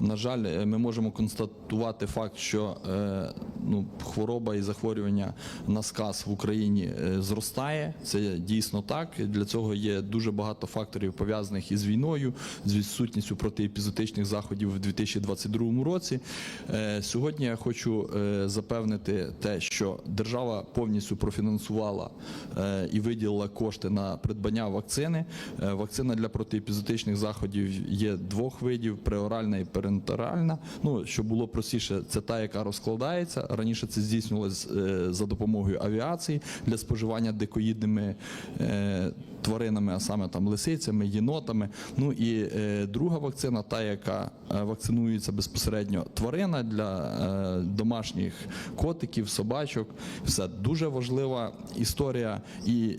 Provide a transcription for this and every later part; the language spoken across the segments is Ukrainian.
На жаль, е, ми можемо констатувати факт, що е, ну, хвороба і захворювання на сказ в Україні е, зростає. Це дійсно так. Для цього є дуже багато факторів пов'язаних із війною, з відсутністю протиепізотичних заходів в 2022 році. Сьогодні я хочу запевнити те, що держава повністю профінансувала і виділила кошти на придбання вакцини. Вакцина для протиепізотичних заходів є двох видів: преоральна і перентеральна. Ну щоб було простіше, це та, яка розкладається. Раніше це здійснювалось е, за допомогою авіації для споживання дикоїдними е, тваринами, а саме там лисицями, єнотами. Ну і е, друга вакцина, та яка вакцинується безпосередньо тварина для домашніх котиків, собачок. Все дуже важлива історія і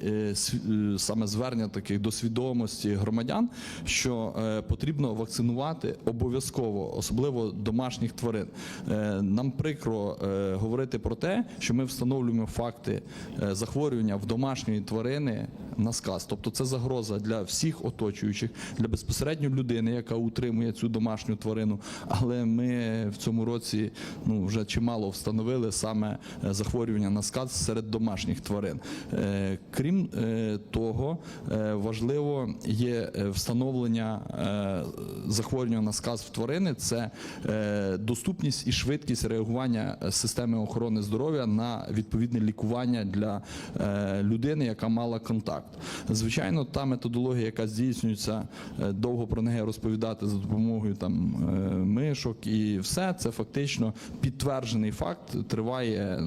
саме звернення таких до свідомості громадян, що потрібно вакцинувати обов'язково, особливо домашніх тварин. Е, Нам прикро е, говорити про те, що ми встановлюємо факти е, захворювання в домашньої тварини на сказ. Тобто це загроза для всіх оточуючих, для безпосередньо людини, яка утримує цю домашню тварину. Але ми в цьому році ну вже чимало встановили саме захворювання на сказ серед домашніх тварин. Крім того, важливо є встановлення захворювання на сказ в тварини. Це е, доступність і швидкість реагування е, системи охорони здоров'я на відповідне лікування для е, людини, яка мала контакт. Звичайно, та методологія, яка здійснюється, довго про неї розповідати за допомогою там мишок і все, це фактично підтверджений факт, триває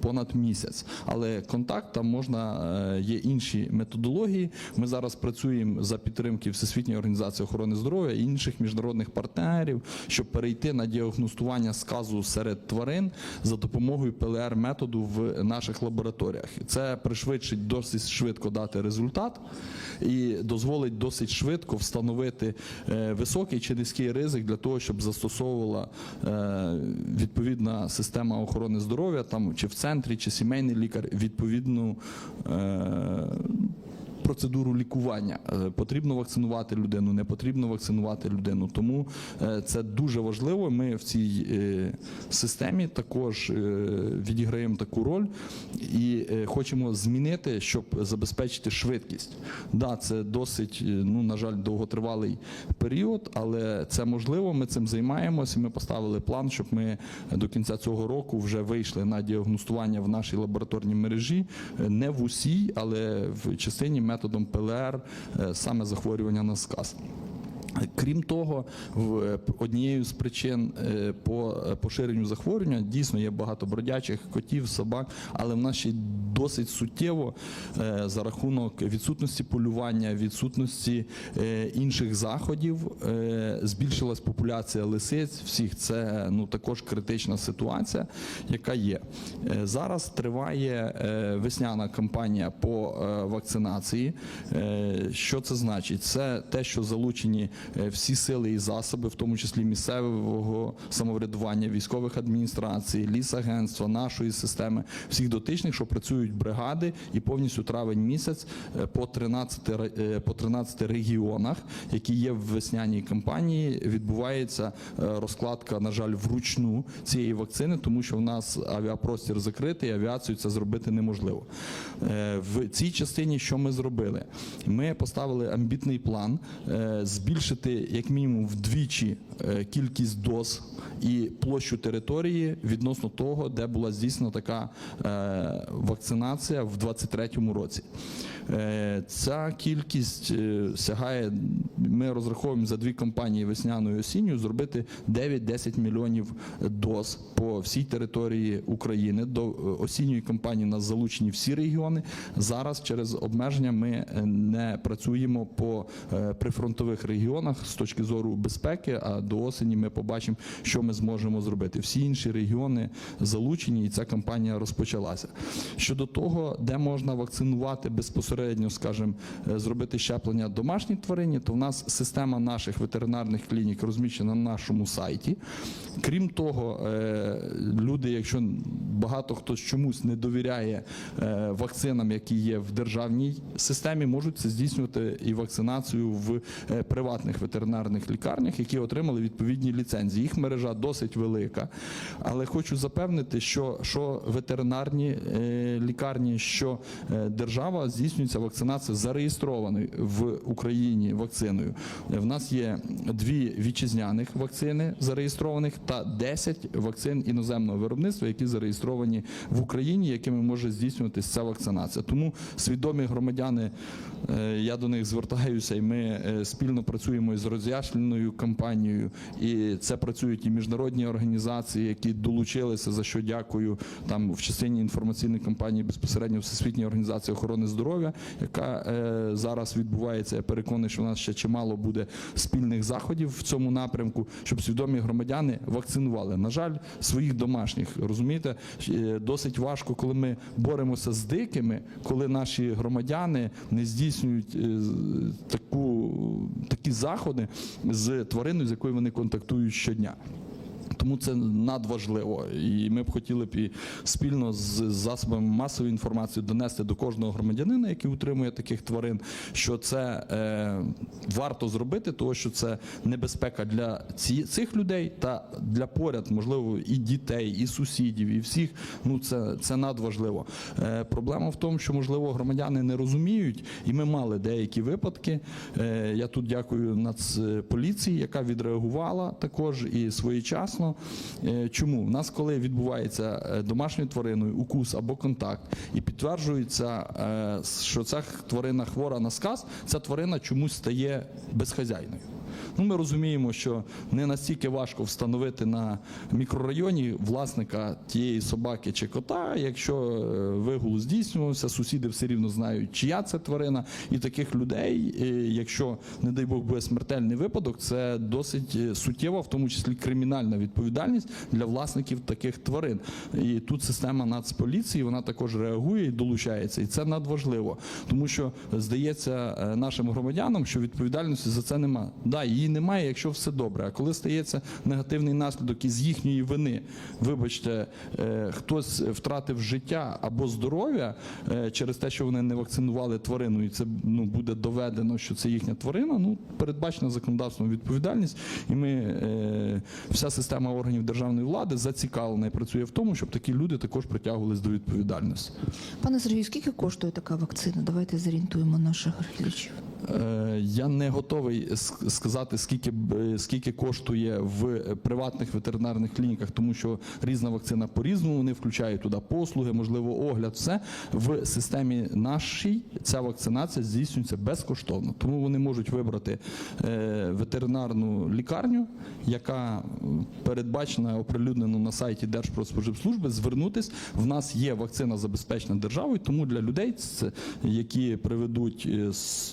понад місяць. Але контакт там можна є інші методології. Ми зараз працюємо за підтримки Всесвітньої організації охорони здоров'я і інших міжнародних партнерів, щоб перейти на діагностування сказу серед тварин за допомогою ПЛР методу в наших лабораторіях. Це пришвидшить досить швидко дати результат і дозволить досить швидко встановити е, високий чи низький ризик для того, щоб застосовувала е, відповідна система охорони здоров'я, там чи в центрі, чи сімейний лікар відповідну. Процедуру лікування Е, потрібно вакцинувати людину, не потрібно вакцинувати людину. Тому е, це дуже важливо. Ми в цій е, системі також відіграємо таку роль і хочемо змінити, щоб забезпечити швидкість. Да, це досить, ну на жаль, довготривалий період, але це можливо. Ми цим займаємося. Ми поставили план, щоб ми до кінця цього року вже вийшли на діагностування в нашій лабораторній мережі, не в усій, але в частині методом ПЛР е, саме захворювання на сказ. Крім того, е, однією з причин е, по поширенню захворювання дійсно є багато бродячих котів, собак, але в нас ще й досить суттєво е, за рахунок відсутності полювання, відсутності е, інших заходів е, збільшилась популяція лисиць. Всіх це ну також критична ситуація, яка є. Зараз триває весняна кампанія по вакцинації. Що це значить? Це те, що залучені всі сили і засоби, в тому числі місцевого самоврядування, військових адміністрацій, лісагентства, нашої системи, всіх дотичних, що працюють бригади, і повністю травень місяць е, по 13, ре- е, по 13 регіонах, які є в весняній кампанії, відбувається е, розкладка, на жаль, вручну цієї вакцини, тому що в нас авіапростір закритий, авіацію це зробити неможливо. В цій частині що ми зробили? Ми поставили амбітний план збільшити як мінімум вдвічі кількість доз і площу території відносно того, де була здійснена така е, вакцинація в 2023 році. Е, Ця кількість е, сягає. Ми розраховуємо за дві кампанії весняною і осінню зробити 9-10 мільйонів доз по всій території України. До е, осінньої кампанії нас залучені всі регіони. Зараз через обмеження ми не працюємо по прифронтових регіонах з точки зору безпеки. А до осені ми побачимо, що ми зможемо зробити. Всі інші регіони залучені, і ця кампанія розпочалася. Щодо того, де можна вакцинувати безпосередньо, скажімо, е, зробити щеплення домашній тварині, то в нас система наших ветеринарних клінік розміщена на нашому сайті. Крім того, е, люди, якщо багато хто чомусь не довіряє е, вакцинам, які є в державній системі, можуть це здійснювати і вакцинацію в приватних ветеринарних лікарнях, які отримали відповідні ліцензії. Їх мережа досить велика, але хочу запевнити, що, що ветеринарні е, лікарні, що е, держава здійснюється вакцинація зареєстрованою в Україні вакциною. Е, В нас є дві вітчизняних вакцини зареєстрованих та 10 вакцин іноземного виробництва, які зареєстровані в Україні, якими може здійснюватися ця вакцинація. Тому свідомі громадяни, е, я до них звертаюся, і ми спільно працюємо із роз'ясненою кампанією. І це працюють і міжнародні організації, які долучилися, за що дякую там в частині інформаційної кампанії безпосередньо Всесвітньої організації охорони здоров'я, яка е, зараз відбувається. Я переконаний, що в нас ще чимало буде спільних заходів в цьому напрямку, щоб свідомі громадяни вакцинували. На жаль, своїх домашніх розумієте, е, досить важко, коли ми боремося з дикими, коли наші громадяни не здійснюють е, таку такі заходи з твариною, з якою вони контактують щодня. Тому це надважливо, і ми б хотіли б і спільно з засобами масової інформації донести до кожного громадянина, який утримує таких тварин, що це е, варто зробити, тому що це небезпека для ці, цих людей та для поряд, можливо, і дітей, і сусідів, і всіх. Ну це, це надважливо. Е, проблема в тому, що можливо громадяни не розуміють, і ми мали деякі випадки. Е, я тут дякую Нацполіції, яка відреагувала також і своєчасно. Е, Чому? У нас, коли відбувається е, домашньою твариною укус або контакт, і підтверджується, е, що ця тварина хвора на сказ, ця тварина чомусь стає безхазяйною. Ну, ми розуміємо, що не настільки важко встановити на мікрорайоні власника тієї собаки чи кота. Якщо е, вигул здійснювався, сусіди все рівно знають, чия це тварина. І таких людей, е, якщо, не дай Бог, буде смертельний випадок, це досить е, суттєва, в тому числі кримінальна відповідальність для власників таких тварин. І тут система Нацполіції вона також реагує і долучається. І це надважливо, тому що здається нашим громадянам, що відповідальності за це немає. Її немає, якщо все добре. А коли стається негативний наслідок із їхньої вини, вибачте, е, хтось втратив життя або здоров'я е, через те, що вони не вакцинували тварину, і це ну буде доведено, що це їхня тварина. Ну передбачена законодавством відповідальність, і ми е, вся система органів державної влади зацікавлена і працює в тому, щоб такі люди також притягувались до відповідальності. Пане Сергію, скільки коштує така вакцина? Давайте зорієнтуємо наших глядачів. Е, Я не готовий сказати, скільки е, скільки коштує в приватних ветеринарних клініках, тому що різна вакцина по-різному. Вони включають туди послуги, можливо, огляд. Все в системі нашій ця вакцинація здійснюється безкоштовно. Тому вони можуть вибрати е, ветеринарну лікарню, яка передбачена оприлюднено на сайті Держпродспоживслужби, звернутись. В нас є вакцина забезпечена державою, тому для людей, які приведуть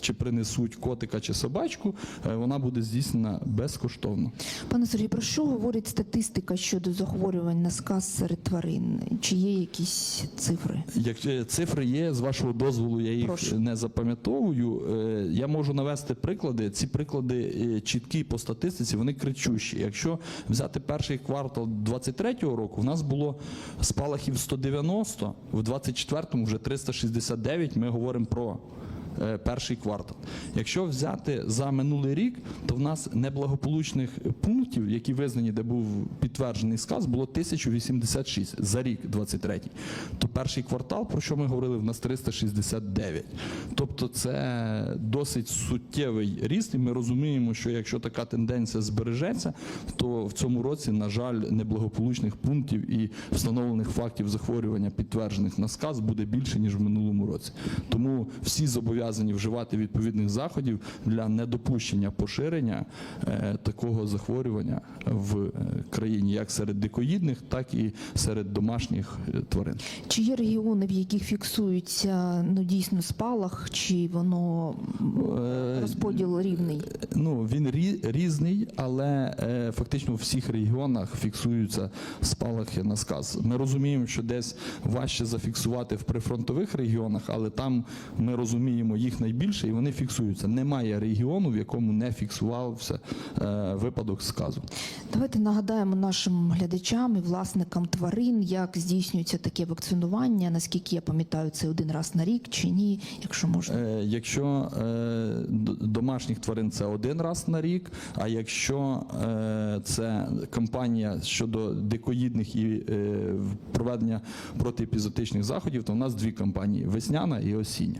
чи принесуть котика чи собачку, е, вона буде здійснена безкоштовно. Пане Сергію, про що говорить статистика щодо захворювань на сказ серед тварин? Чи є якісь цифри? Як е, цифри є, з вашого дозволу, я їх Прошу. не запам'ятовую. Е, Я можу навести приклади. Ці приклади чіткі по статистиці, вони кричущі. Якщо взяти перший квартал 23-го року, в нас було спалахів 190, в 24-му вже 369, ми говоримо про перший квартал. Якщо взяти за минулий рік, то в нас неблагополучних пунктів, які визнані, де був підтверджений сказ, було 1086 за рік 23. То перший квартал, про що ми говорили, в нас 369. Тобто це досить суттєвий ріст, і ми розуміємо, що якщо така тенденція збережеться, то в цьому році, на жаль, неблагополучних пунктів і встановлених фактів захворювання, підтверджених на сказ, буде більше ніж в минулому році. Тому всі зобов'язані зобов'язані вживати відповідних заходів для недопущення поширення е, такого захворювання в е, країні, як серед дикоїдних, так і серед домашніх е, тварин. Чи є регіони, в яких фіксується ну дійсно спалах, чи воно розподіл рівний? Ну він рі- різний, але фактично у всіх регіонах фіксуються спалахи на сказ. Ми розуміємо, що десь важче зафіксувати в прифронтових регіонах, але там ми розуміємо їх найбільше, і вони фіксуються. Немає регіону, в якому не фіксувався е, випадок сказу. Давайте нагадаємо нашим глядачам і власникам тварин, як здійснюється таке вакцинування. Наскільки я пам'ятаю, це один раз на рік чи ні, якщо можна. Е, Якщо е, домашніх тварин це один раз на рік, а якщо це кампанія щодо дикоїдних і проведення протиепізотичних заходів, то у нас дві кампанії: весняна і осіння.